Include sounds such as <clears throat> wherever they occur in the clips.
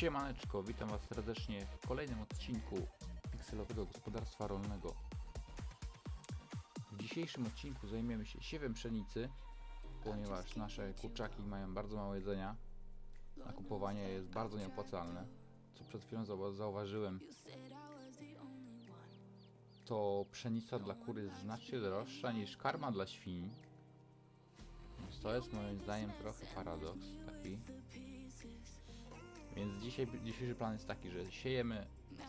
Siemaneczko, witam Was serdecznie w kolejnym odcinku Pikselowego Gospodarstwa Rolnego. W dzisiejszym odcinku zajmiemy się siewem pszenicy, ponieważ nasze kurczaki mają bardzo mało jedzenia, a kupowanie jest bardzo nieopłacalne. Co przed chwilą zau- zauważyłem, to pszenica dla kury jest znacznie droższa niż karma dla świń. Więc to jest moim zdaniem trochę paradoks taki. Więc dzisiaj, dzisiejszy plan jest taki, że siejemy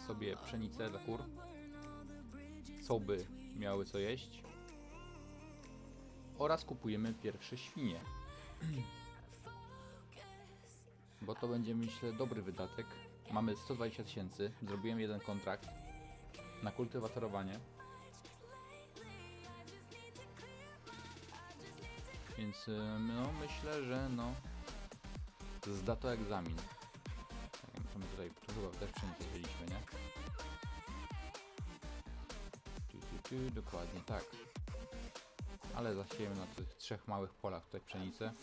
sobie pszenicę dla kur, co by miały co jeść oraz kupujemy pierwsze świnie. Bo to będzie myślę dobry wydatek. Mamy 120 tysięcy, zrobiłem jeden kontrakt na kultywatorowanie. Więc y, no myślę, że no zda to egzamin. Chyba też pszenicę wzięliśmy, nie? Tu, tu, tu, dokładnie tak. Ale zasiejemy na tych trzech małych polach tutaj pszenicę.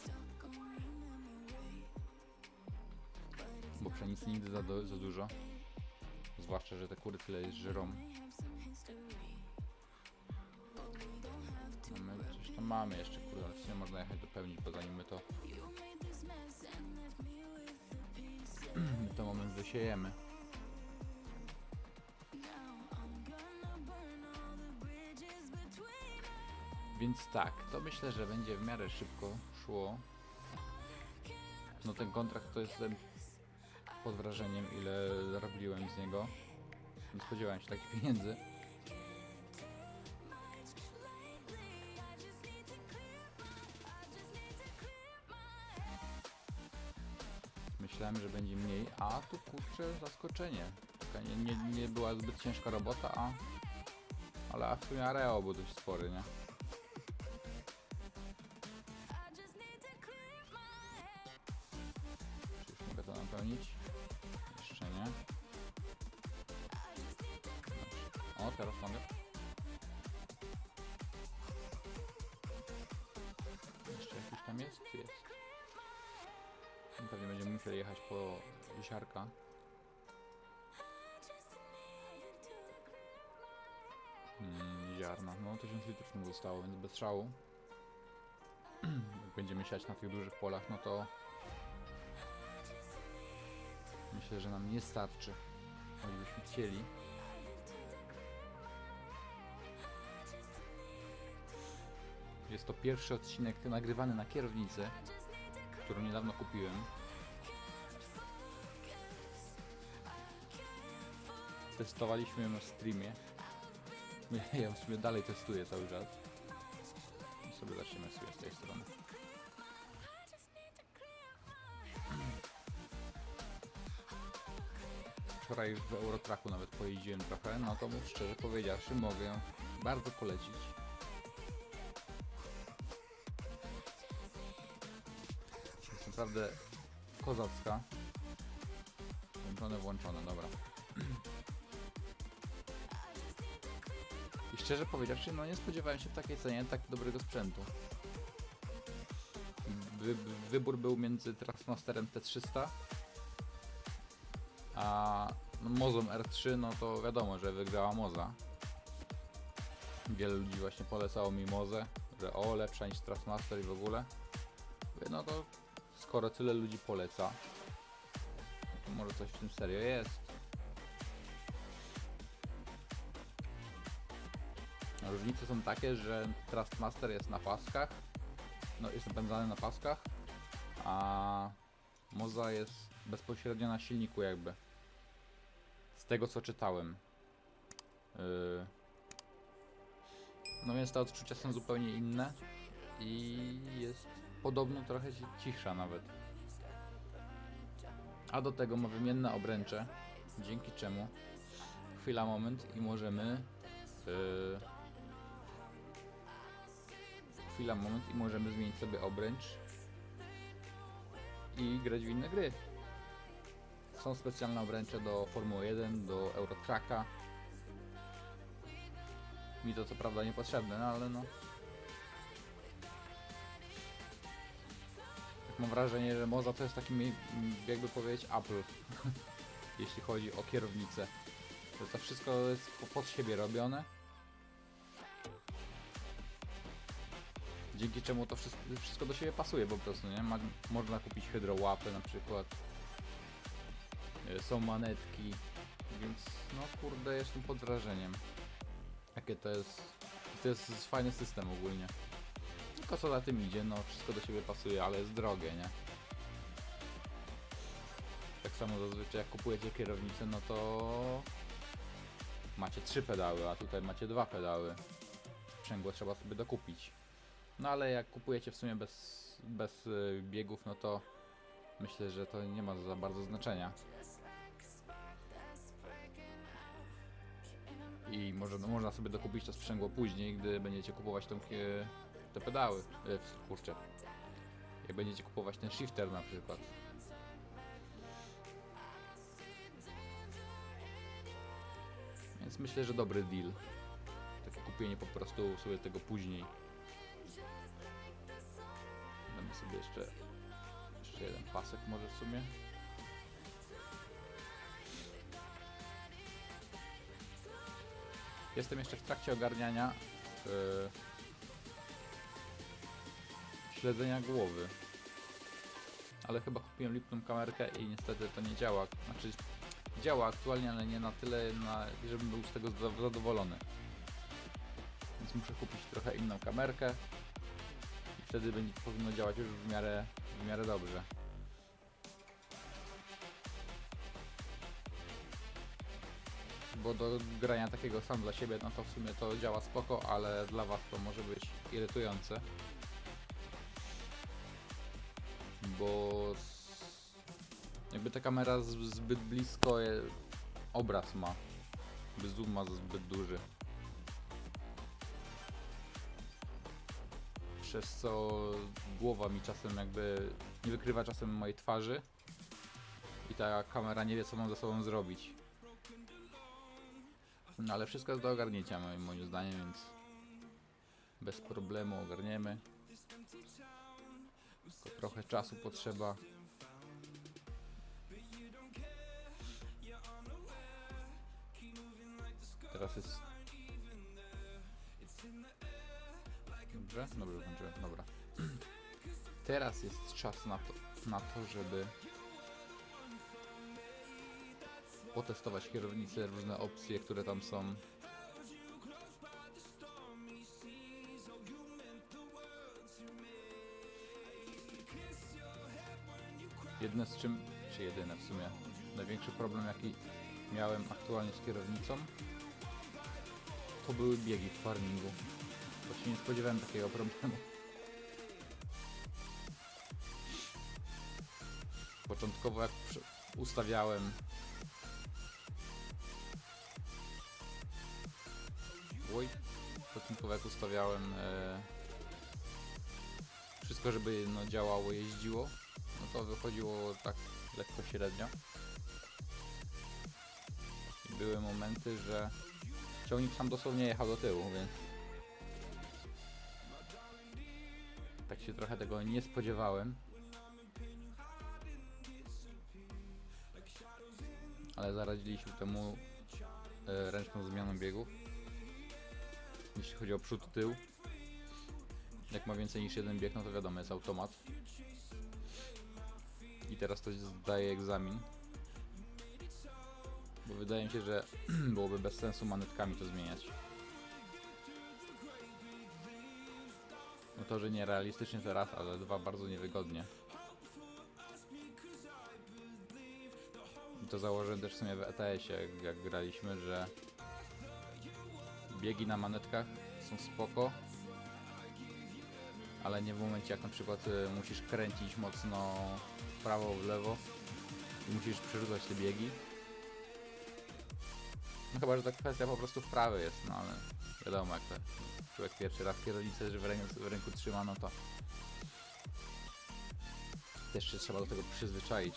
Bo pszenicy nigdy za, do, za dużo. Zwłaszcza, że te kury tyle żerą. No my coś tam mamy jeszcze, kurde, ale w sumie można jechać dopełnić, bo zanim my to... to moment wysiejemy. Więc tak, to myślę, że będzie w miarę szybko szło. No ten kontrakt to jestem pod wrażeniem, ile zarobiłem z niego. Nie spodziewałem się takich pieniędzy. Myślałem, że będzie a tu kurczę zaskoczenie. Taka nie, nie, nie była zbyt ciężka robota, a... Ale w sumie areo był dość spory, nie? Czy już mogę to napełnić? Jeszcze nie. O, teraz mogę. Jeszcze jakiś tam jest? Jest. Pewnie będziemy musieli jechać po ziarka. Mm, ziarna. No 1000 litrów mu zostało, więc bez szału. Jak będziemy siać na tych dużych polach, no to myślę, że nam nie starczy. Choćbyśmy chcieli. Jest to pierwszy odcinek nagrywany na kierownicę, którą niedawno kupiłem. Testowaliśmy ją na streamie. <laughs> Ja w sumie dalej testuję cały czas. I sobie zaczniemy sobie z tej strony. Wczoraj w Eurotraku nawet pojeździłem trochę, no to szczerze powiedziawszy mogę bardzo polecić. Jest naprawdę kozacka. Włączone, włączone, dobra. <clears throat> szczerze powiedziawszy, no nie spodziewałem się w takiej cenie tak dobrego sprzętu. Wy, wybór był między Trustmasterem T300 a no, Mozą R3, no to wiadomo, że wygrała Moza. Wiele ludzi właśnie polecało mi Mozę, że o, lepsza niż Trustmaster i w ogóle. No to skoro tyle ludzi poleca, to może coś w tym serio jest. Różnice są takie, że Trustmaster jest na paskach, no jest napędzany na paskach, a Moza jest bezpośrednio na silniku jakby. Z tego co czytałem. Yy. No więc te odczucia są zupełnie inne i jest podobno trochę ci- cichsza nawet. A do tego ma wymienne obręcze, dzięki czemu chwila, moment i możemy yy, chwila, moment i możemy zmienić sobie obręcz i grać w inne gry. Są specjalne obręcze do Formuły 1, do Eurotracka. Mi to co prawda niepotrzebne, no ale no. mam wrażenie, że Moza to jest takim, jakby powiedzieć, Apple, <laughs> jeśli chodzi o kierownicę. To wszystko jest po- pod siebie robione. Dzięki czemu to wszystko, wszystko do siebie pasuje po prostu, nie? Ma, można kupić hydrołapy na przykład. Y, Są manetki, więc no kurde jestem pod wrażeniem. Jakie to jest, to jest fajny system ogólnie. Tylko co za tym idzie, no wszystko do siebie pasuje, ale jest drogie, nie? Tak samo zazwyczaj jak kupujecie kierownicę, no to macie trzy pedały, a tutaj macie dwa pedały. Sprzęgło trzeba sobie dokupić. No ale jak kupujecie w sumie bez, bez y, biegów, no to myślę, że to nie ma za bardzo znaczenia. I może, no, można sobie dokupić to sprzęgło później, gdy będziecie kupować tą, kie- te pedały. E, kurczę. Jak będziecie kupować ten shifter na przykład. Więc myślę, że dobry deal. Takie kupienie po prostu sobie tego później. Sobie jeszcze, jeszcze jeden pasek może w sumie. Jestem jeszcze w trakcie ogarniania yy, śledzenia głowy. Ale chyba kupiłem lipną kamerkę i niestety to nie działa. Znaczy działa aktualnie, ale nie na tyle, na, żebym był z tego zadowolony. Więc muszę kupić trochę inną kamerkę wtedy będzie powinno działać już w miarę, w miarę dobrze. Bo do grania takiego sam dla siebie, no to w sumie to działa spoko, ale dla was to może być irytujące. Bo jakby ta kamera zbyt blisko obraz ma. Zoom ma zbyt duży. Przez co głowa mi czasem jakby nie wykrywa czasem mojej twarzy. I ta kamera nie wie co mam ze sobą zrobić. No ale wszystko jest do ogarnięcia moim, moim zdaniem, więc bez problemu ogarniemy. Tylko trochę czasu potrzeba. Teraz jest... Dobrze? Dobrze, kończyłem. Dobra. Teraz jest czas na to, na to żeby potestować kierownicę, różne opcje, które tam są. Jedne z czym, czy jedyne w sumie, największy problem jaki miałem aktualnie z kierownicą, to były biegi w farmingu. Bo się nie spodziewałem takiego problemu. Początkowo jak ustawiałem Oj, początkowo jak ustawiałem e, wszystko, żeby no, działało, jeździło, no to wychodziło tak lekko średnio. I były momenty, że ciągnik sam dosłownie jechał do tyłu, więc tak się trochę tego nie spodziewałem. Ale zaradziliśmy temu e, ręczną zmianą biegów jeśli chodzi o przód, tył. Jak ma więcej niż jeden bieg, no to wiadomo, jest automat. I teraz to zdaje egzamin. Bo wydaje mi się, że <clears throat> byłoby bez sensu manetkami to zmieniać. To, że nie realistycznie to raz, ale dwa bardzo niewygodnie. To założyłem też w sumie w ETS-ie, jak, graliśmy, że biegi na manetkach są spoko, ale nie w momencie jak na przykład y, musisz kręcić mocno w prawo, w lewo i musisz przerzucać te biegi. No chyba, że ta kwestia po prostu wprawy jest, no ale wiadomo jak to człowiek pierwszy raz kierownicę w, ręku, w ręku trzyma, no to też się trzeba do tego przyzwyczaić.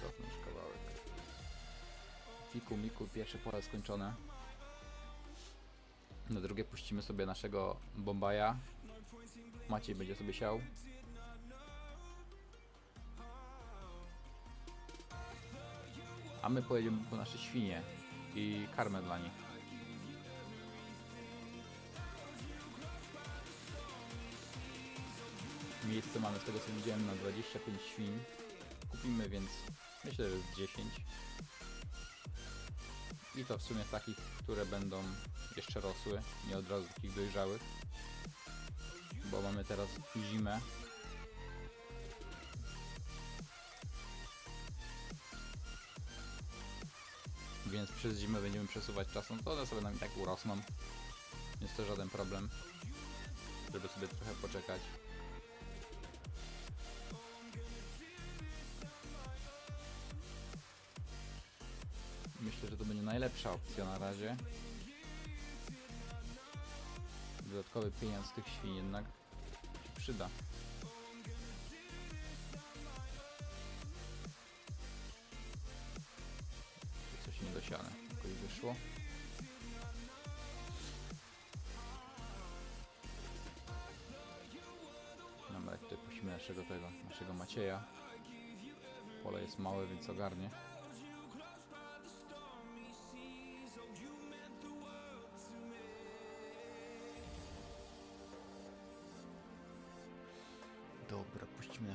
Cofnąć kawałek. Fiku, miku, pierwsze pole skończone. Na drugie puścimy sobie naszego Bombaja. Maciej będzie sobie siał. A my pojedziemy po nasze świnie i karmę dla nich. Miejsce mamy z tego co widziałem na 25 świń. Kupimy więc myślę, że z 10. I to w sumie takich, które będą jeszcze rosły, nie od razu takich dojrzałych. Bo mamy teraz zimę. Więc przez zimę będziemy przesuwać czasem, to one sobie nam i tak urosną. Więc to żaden problem, żeby sobie trochę poczekać. Myślę, że to będzie najlepsza opcja na razie. Dodatkowy pieniądz tych świn jednak się przyda. Coś niedosiane, jakoś wyszło. Dobra, tutaj pusimy naszego tego, naszego Macieja. Pole jest małe, więc ogarnie.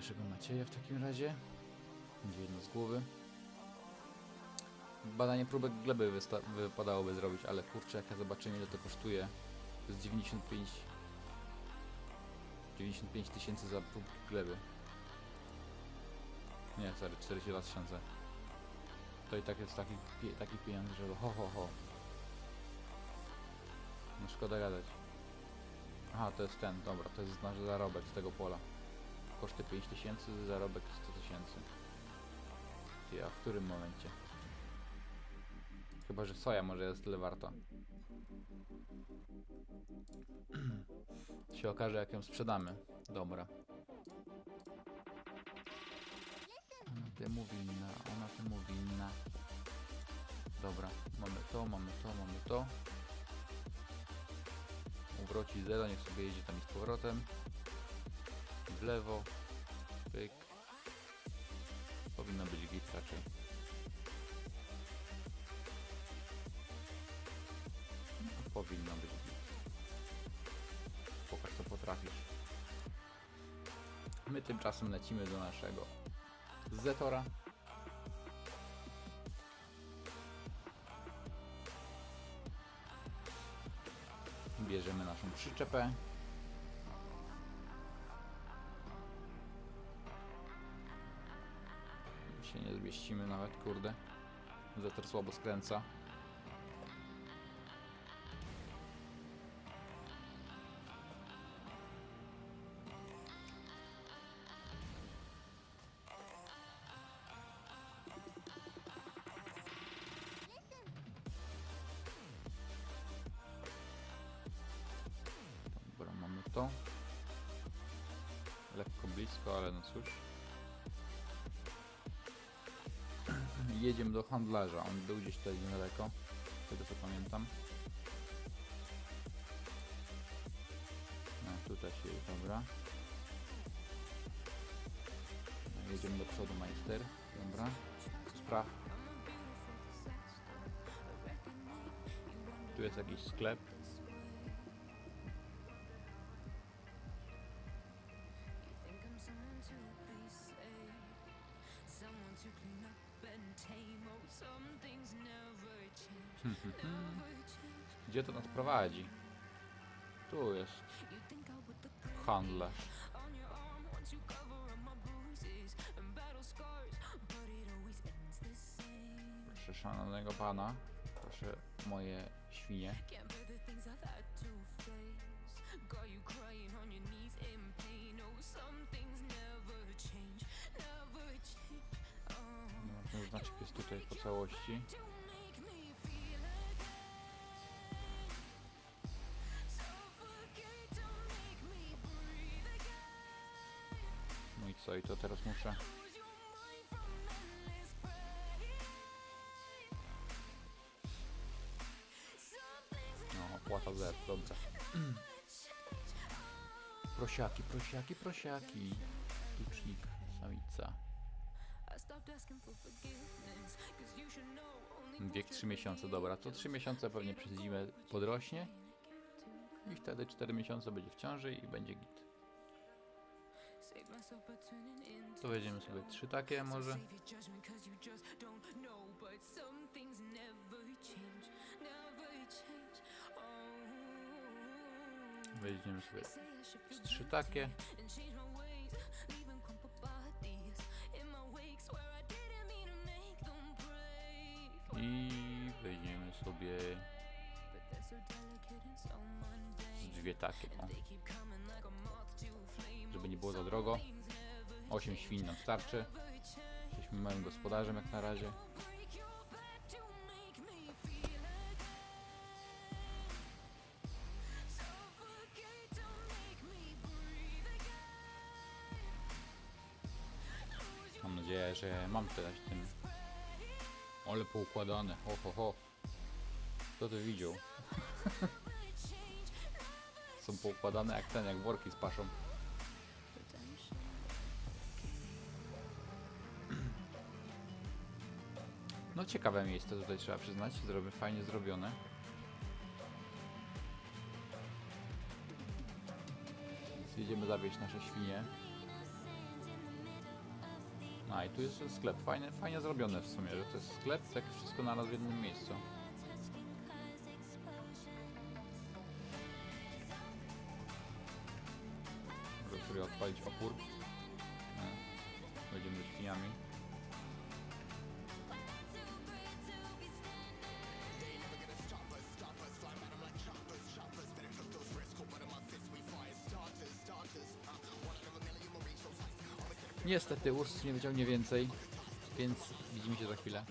Puścimy naszego Macieja w takim razie. Będzie jedno z głowy. Badanie próbek gleby wypadałoby zrobić, ale kurczę, jak ja zobaczymy ile to kosztuje. To jest 95 95 tysięcy za próbki gleby. Nie, sorry, 42 tysiące. To i tak jest taki, taki pieniądz, że ho ho ho. No szkoda gadać. Aha, to jest ten, dobra, to jest nasz zarobek z tego pola. Koszty 5000, zarobek 100 tysięcy. Ty, a w którym momencie? Chyba, że soja może jest tyle warta. <clears throat> się okaże jak ją sprzedamy. Dobra. Ona temu winna, ona temu winna. Dobra, mamy to, mamy to, mamy to. Uwrócić zero, niech sobie jedzie tam i z powrotem. W lewo. Pyk. Powinno być git raczej. No, powinno być git. Pokaż co potrafisz. My tymczasem lecimy do naszego Zetora. Bierzemy naszą przyczepę. Się nie zmieścimy nawet, kurde. Zetor słabo skręca. Do handlarza. On był gdzieś tutaj niedaleko, tego co pamiętam. No, tutaj się jest, dobra. No, jedziemy do przodu, majster. Dobra. Spraw. Tu jest jakiś sklep. Gdzie to nas prowadzi? Tu jest handlarz. Proszę szanownego pana. Proszę moje świnie. No, ten znaczek jest tutaj po całości. to i to teraz muszę. No, płata Z, dobrze. <clears throat> prosiaki, prosiaki, prosiaki. Tucznik, samica. Wiek 3 miesiące, dobra, to 3 miesiące pewnie przez zimę podrośnie i wtedy 4 miesiące będzie w ciąży i będzie git. To weźmiemy sobie trzy takie może. Weźmiemy sobie trzy takie. I weźmiemy sobie dwie takie. O. Żeby nie było za drogo. 8 świń nam starczy. Jesteśmy małym gospodarzem jak na razie. Mam nadzieję, że mam teraz tym. Ale poukładane. Ho, ho, ho. Kto to widział? <laughs> Są poukładane jak ten, jak worki z paszą. No ciekawe miejsce tutaj trzeba przyznać. Zrobię fajnie zrobione. Więc jedziemy zawieźć nasze świnie. A i tu jest sklep. Fajnie, fajnie zrobione w sumie, że to jest sklep, tak wszystko naraz w jednym miejscu. Mogę sobie odpalić opór. No. Będziemy ze świniami. Niestety Urs nie wyciągnie więcej, więc widzimy się za chwilę.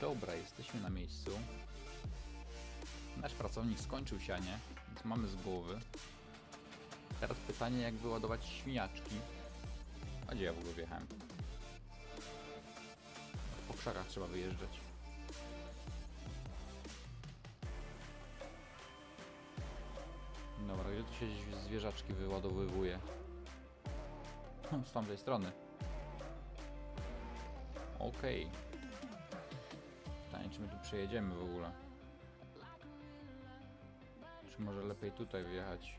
Dobra, jesteśmy na miejscu. Nasz pracownik skończył sianie, więc mamy z głowy. Teraz pytanie, jak wyładować świniaczki. A gdzie ja w ogóle wjechałem? Po krzakach trzeba wyjeżdżać. Dobra, gdzie tu się zwierzaczki wyładowywuje? <laughs> Z tamtej strony. Okej. Tu przejedziemy w ogóle? Czy może lepiej tutaj wjechać?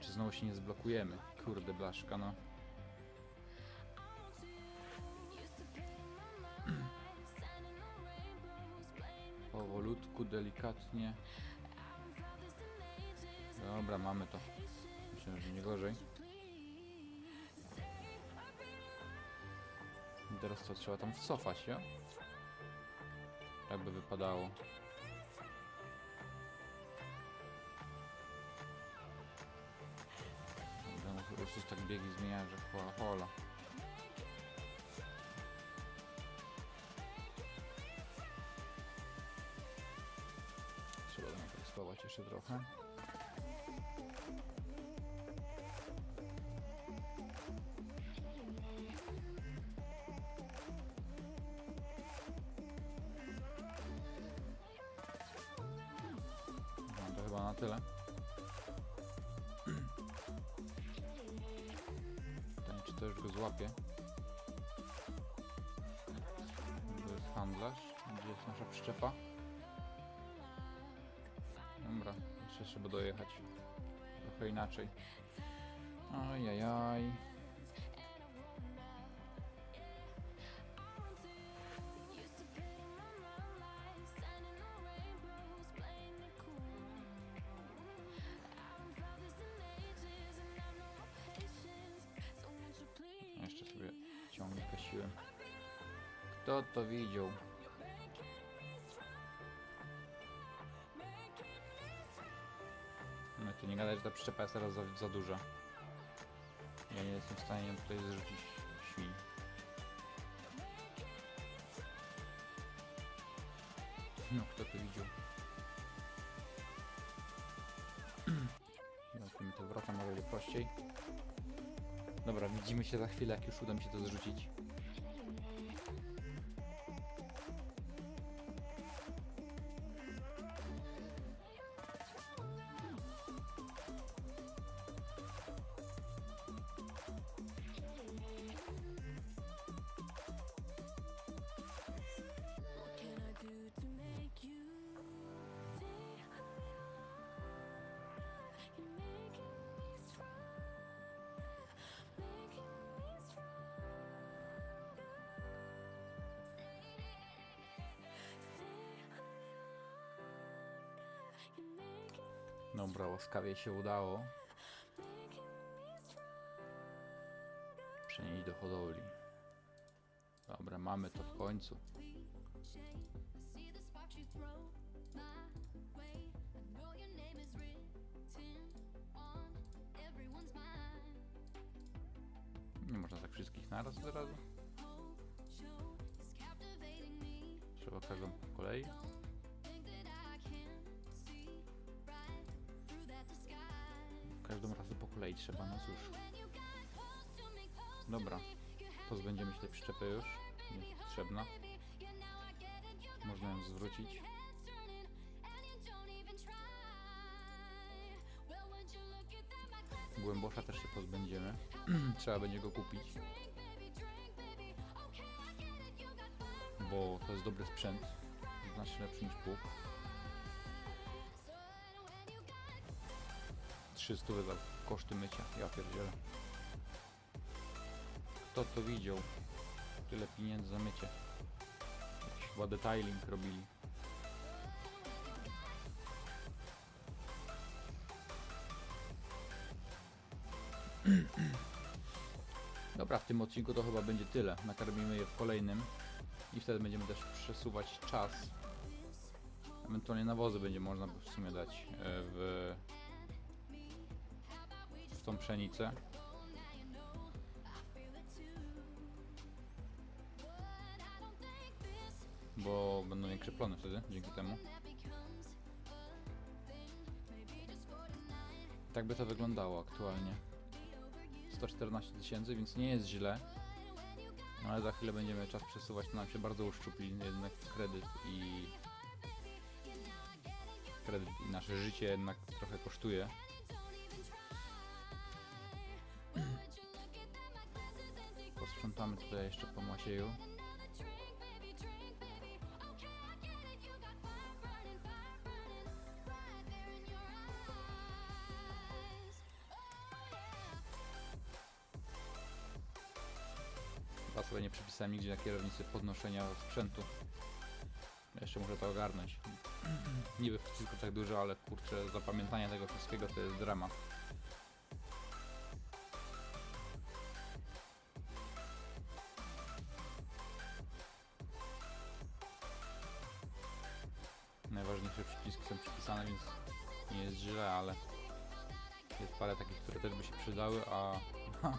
Czy znowu się nie zblokujemy? Kurde blaszka, no. <clears throat> Powolutku, delikatnie. Dobra, mamy to. Myślę, że nie gorzej. I Teraz to trzeba tam wcofać, ja? No tak by wypadało. Będę musiał już tak biegi zmieniać, że hola hola. Trzeba by jeszcze trochę. Tyle. Pytanie, czy to już go złapie? To jest handlarz. Gdzie jest nasza przyczepa? Dobra, jeszcze trzeba dojechać. Trochę inaczej. Ajajaj. Jeszcze Kto to widział? No to nie gadać, że ta przyczepa jest teraz za, za duża. Ja nie jestem w stanie ją tutaj zrzucić świń. No, kto to widział? Zamknijmy to może będzie prościej. Dobra, widzimy się za chwilę, jak już uda mi się to zrzucić. Dobra, łaskawie się udało przenieść do hodowli. Dobra, mamy to w końcu. Nie można tak wszystkich naraz od razu. Trzeba każdą po kolei. Każdą razem po kolei trzeba, no cóż. Dobra, pozbędziemy się tej przyczepy już. Nie jest potrzebna. baby. Yeah, now I get it. You got Można ją zwrócić. Głębosza też się pozbędziemy. <clears throat> Trzeba będzie go kupić, bo to jest dobry sprzęt. Znacznie lepszy niż pług. 300 za koszty mycia. Ja pierdzielę. Kto to widział? Tyle pieniędzy za mycie. Jakiś chyba detailing robili. <clears throat> Dobra, w tym odcinku to chyba będzie tyle. Nakarmimy je w kolejnym i wtedy będziemy też przesuwać czas. Ewentualnie nawozy będzie można w sumie dać e, w, w tą pszenicę. Bo będą większe plony wtedy, dzięki temu. Tak by to wyglądało aktualnie. 114 tysięcy, więc nie jest źle. No ale za chwilę będziemy czas przesuwać, to nam się bardzo uszczupli jednak kredyt i kredyt i nasze życie jednak trochę kosztuje. Posprzątamy tutaj jeszcze po Macieju. Chyba sobie nie przypisałem nigdzie na kierownicy podnoszenia sprzętu. Jeszcze muszę to ogarnąć. <clears throat> Niby wszystko tak dużo, ale kurczę, zapamiętanie tego wszystkiego to jest drama.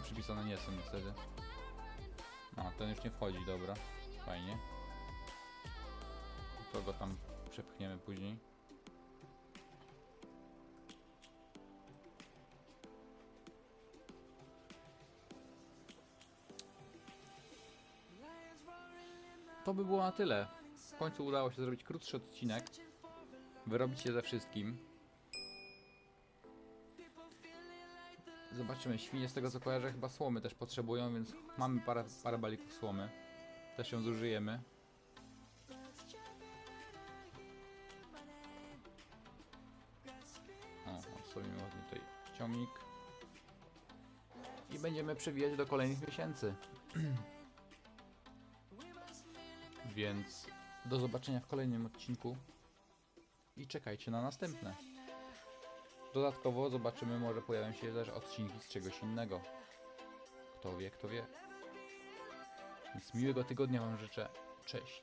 Przypisane nie są niestety. No, ten już nie wchodzi, dobra. Fajnie. To go tam przepchniemy później. To by było na tyle. W końcu udało się zrobić krótszy odcinek. Wyrobić się ze wszystkim. Zobaczymy, świnie z tego co kojarzę chyba słomy też potrzebują, więc mamy parę, parę balików słomy. Też ją zużyjemy. O, odstawimy ładnie tutaj ciągnik. I będziemy przewijać do kolejnych miesięcy. <clears throat> Więc do zobaczenia w kolejnym odcinku. I czekajcie na następne. Dodatkowo zobaczymy, może pojawią się też odcinki z czegoś innego. Kto wie, kto wie. Więc miłego tygodnia Wam życzę. Cześć.